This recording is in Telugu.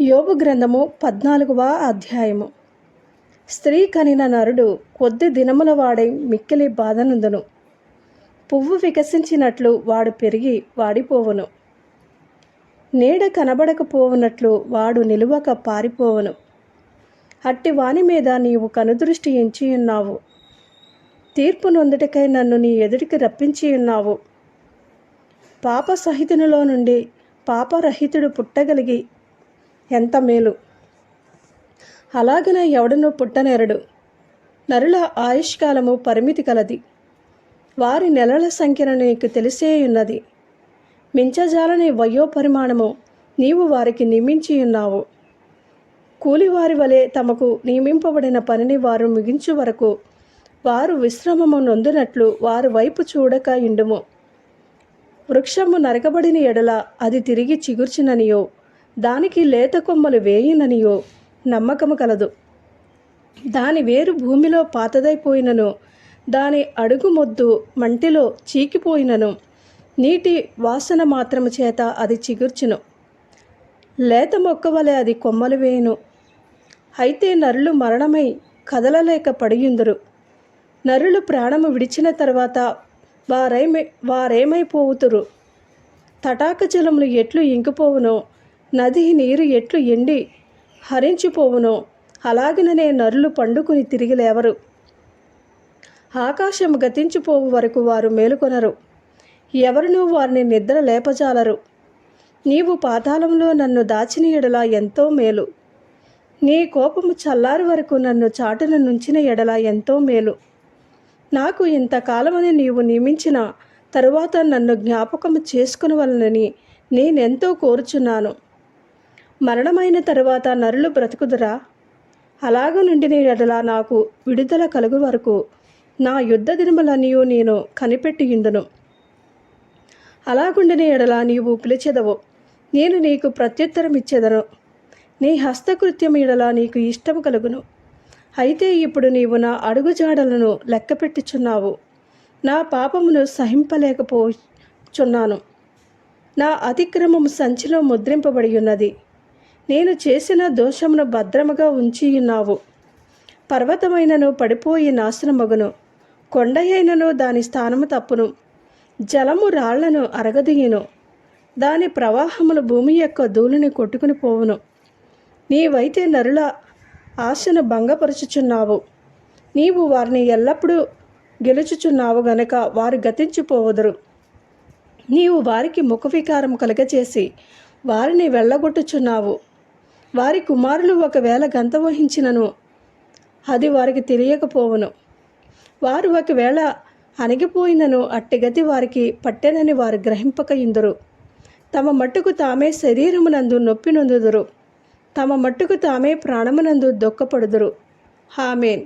యోబు గ్రంథము పద్నాలుగవ అధ్యాయము. స్త్రీ కనిన నరుడు కొద్ది దినముల వాడై మిక్కిలి బాధనందును. పువ్వు వికసించినట్లు వాడు పెరిగి వాడిపోవును. నీడ కనబడకపోవునట్లు వాడు నిలువక పారిపోవును. అట్టి వాని మీద నీవు కనుదృష్టి ఎంచి ఉన్నావు తీర్పు నొందుటకై నన్ను నీ ఎదుటికి రప్పించి ఉన్నావు పాప సహితునిలో నుండి పాపరహితుడు పుట్టగలిగి ఎంత మేలు. అలాగనే ఎవడనూ పుట్టనేరడు నరుల ఆయుష్కాలము పరిమితి కలది. వారి నెలల సంఖ్యను నీకు తెలిసేయున్నది. మించజాలని వయో పరిమాణము నీవు వారికి నియమించియున్నావు. కూలివారి వలె తమకు నియమింపబడిన పనిని వారు ముగించు వరకు వారు విశ్రమము నొందినట్లు వారి వైపు చూడక ఇండుము. వృక్షము నరకబడిన ఎడల అది తిరిగి చిగుర్చిననియో. దానికి లేత కొమ్మలు వేయిననియో నమ్మకము కలదు. దాని వేరు భూమిలో పాతదైపోయినను దాని అడుగు మొద్దు మంటిలో చీకిపోయినను నీటి వాసన మాత్రము చేత అది చిగుర్చును. లేత మొక్క వలె అది కొమ్మలు వేయును. అయితే నరులు మరణమై కదలలేక పడియుందురు. నరులు ప్రాణము విడిచిన తర్వాత వారేమై వారేమైపోవుతురు? తటాక జలములు ఎట్లు ఇంకిపోవునో నది నీరు ఎట్లు ఎండి హరించిపోవునో అలాగిననే నరులు పండుకుని తిరిగి లేవరు. ఆకాశం గతించిపోవు వరకు వారు మేలుకొనరు. ఎవరునూ వారిని నిద్ర లేపజాలరు. నీవు పాతాళంలో నన్ను దాచిన ఎడలా ఎంతో మేలు. నీ కోపము చల్లారి వరకు నన్ను చాటున నుంచిన ఎడలా ఎంతో మేలు. నాకు ఇంతకాలమని నీవు నియమించిన తరువాత నన్ను జ్ఞాపకము చేసుకునవలనని నేనెంతో కోరుచున్నాను. మరణమైన తరువాత నరులు బ్రతుకుదురా? అలాగ నుండి ఎడల నాకు విడుదల కలుగు వరకు నా యుద్ధ దినములనియు నేను కనిపెట్టియుందును. అలాగుండిన ఎడలా నీవు పిలిచెదవు. నేను నీకు ప్రత్యుత్తరం ఇచ్చేదను నీ హస్తకృత్యం ఎడలా నీకు ఇష్టం కలుగును. అయితే ఇప్పుడు నీవు నా అడుగుజాడలను లెక్కపెట్టుచున్నావు. నా పాపమును సహింపలేకపోచున్నాను. నా అతిక్రమము సంచిలో ముద్రింపబడి ఉన్నది నేను చేసిన దోషమును భద్రముగా ఉంచి ఉన్నావు పర్వతమైనను పడిపోయి నాశనమగును. కొండ అయినను దాని స్థానము తప్పును. జలము రాళ్ళను అరగదీయును. దాని ప్రవాహములు భూమి యొక్క ధూళిని కొట్టుకుని పోవును. నీవైతే నరుల ఆశను భంగపరుచుచున్నావు. నీవు వారిని ఎల్లప్పుడూ గెలుచుచున్నావు గనక వారు గతించిపోవదురు. నీవు వారికి ముఖ వికారం కలగచేసి వారిని వెళ్ళగొట్టుచున్నావు. వారి కుమారులు ఒకవేళ గంత వహించినను అది వారికి తెలియకపోవును. వారు ఒకవేళ అణిగిపోయినను అట్టిగతి వారికి పట్టెనని వారు గ్రహింపక ఇందురు తమ మట్టుకు తామే శరీరమునందు నొప్పి నొందుదురు తమ మట్టుకు తామే ప్రాణమునందు దొక్కపడుదురు. హామేన్